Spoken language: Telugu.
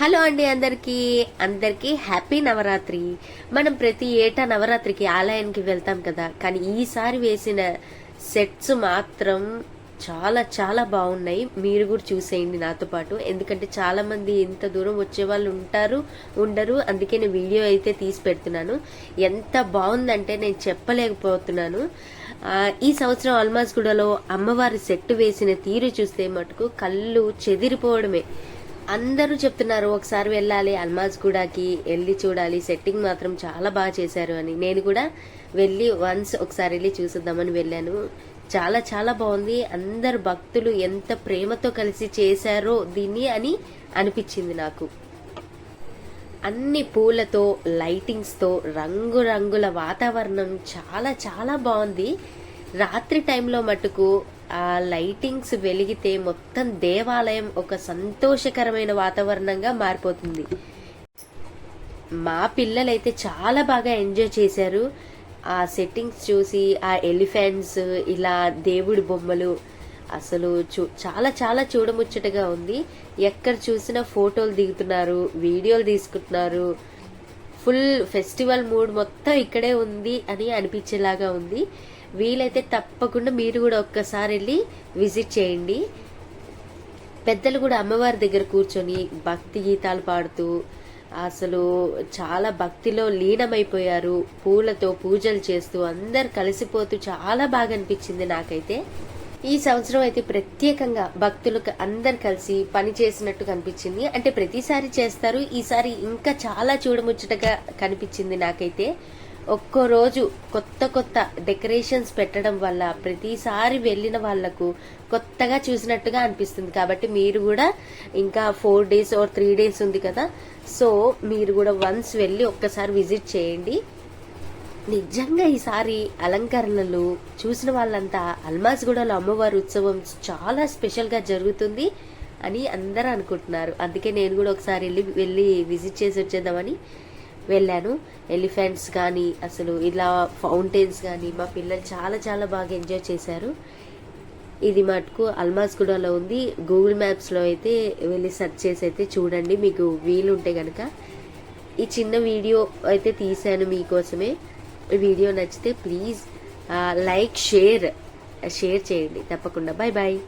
హలో అండి అందరికీ. అందరికీ హ్యాపీ నవరాత్రి. మనం ప్రతి ఏటా నవరాత్రికి ఆలయానికి వెళ్తాం కదా. కానీ ఈసారి వేసిన సెట్స్ మాత్రం చాలా చాలా బాగున్నాయి. మీరు కూడా చూసేయండి నాతో పాటు. ఎందుకంటే చాలా మంది ఇంత దూరం వచ్చే వాళ్ళు ఉంటారు ఉండరు. అందుకే నేను వీడియో అయితే తీసి పెడుతున్నాను. ఎంత బాగుందంటే నేను చెప్పలేకపోతున్నాను. ఈ సంవత్సరం అల్మాజ్గూడలో అమ్మవారి సెట్ వేసిన తీరు చూస్తే మటుకు కళ్ళు చెదిరిపోవడమే. అందరూ చెప్తున్నారు ఒకసారి వెళ్ళాలి అల్మాజ్ కూడాకి వెళ్ళి చూడాలి సెట్టింగ్ మాత్రం చాలా బాగా చేశారు అని. నేను కూడా వెళ్ళి వన్స్ ఒకసారి వెళ్ళి చూసిద్దామని వెళ్ళాను. చాలా చాలా బాగుంది. అందరు భక్తులు ఎంత ప్రేమతో కలిసి చేశారో దీన్ని అని అనిపించింది నాకు. అన్ని పూలతో లైటింగ్స్తో రంగురంగుల వాతావరణం చాలా చాలా బాగుంది. రాత్రి టైంలో మటుకు ఆ లైటింగ్స్ వెలిగితే మొత్తం దేవాలయం ఒక సంతోషకరమైన వాతావరణంగా మారిపోతుంది. మా పిల్లలైతే చాలా బాగా ఎంజాయ్ చేశారు. ఆ సెట్టింగ్స్ చూసి ఆ ఎలిఫెంట్స్ ఇలా దేవుడి బొమ్మలు అసలు చూ చాలా చాలా చూడముచ్చటగా ఉంది. ఎక్కడ చూసినా ఫోటోలు దిగుతున్నారు వీడియోలు తీసుకుంటున్నారు. ఫుల్ ఫెస్టివల్ మూడ్ మొత్తం ఇక్కడే ఉంది అని అనిపించేలాగా ఉంది. వీలైతే తప్పకుండా మీరు కూడా ఒక్కసారి వెళ్ళి విజిట్ చేయండి. పెద్దలు కూడా అమ్మవారి దగ్గర కూర్చొని భక్తి గీతాలు పాడుతూ అసలు చాలా భక్తిలో లీనమైపోయారు. పూలతో పూజలు చేస్తూ అందరు కలిసిపోతూ చాలా బాగా అనిపించింది నాకైతే. ఈ సంవత్సరం అయితే ప్రత్యేకంగా భక్తులకు అందరు కలిసి పని చేసినట్టు కనిపించింది. అంటే ప్రతిసారి చేస్తారు ఈసారి ఇంకా చాలా చూడముచ్చటగా కనిపించింది నాకైతే. ఒక్కో రోజు కొత్త కొత్త డెకరేషన్స్ పెట్టడం వల్ల ప్రతిసారి వెళ్ళిన వాళ్ళకు కొత్తగా చూసినట్టుగా అనిపిస్తుంది. కాబట్టి మీరు కూడా ఇంకా four days or three days ఉంది కదా. సో మీరు కూడా వన్స్ వెళ్ళి ఒక్కసారి విజిట్ చేయండి. నిజంగా ఈసారి అలంకరణలు చూసిన వాళ్ళంతా అల్మాజ్గూడలో అమ్మవారి ఉత్సవం చాలా స్పెషల్గా జరుగుతుంది అని అందరూ అనుకుంటున్నారు. అందుకే నేను కూడా ఒకసారి వెళ్ళి వెళ్ళి విజిట్ చేసి వచ్చేద్దామని. వెళ్ళాను. ఎలిఫెంట్స్ కానీ అసలు ఇలా ఫౌంటైన్స్ కానీ మా పిల్లలు చాలా చాలా బాగా ఎంజాయ్ చేశారు. ఇది మటుకు అల్మాజ్గూడలో ఉంది. గూగుల్ మ్యాప్స్లో అయితే వెళ్ళి సెర్చ్ చేసి అయితే చూడండి. మీకు వీలుంటే కనుక ఈ చిన్న వీడియో అయితే తీశాను మీకోసమే. వీడియో నచ్చితే ప్లీజ్ లైక్ షేర్ షేర్ చేయండి. తప్పకుండా. Bye bye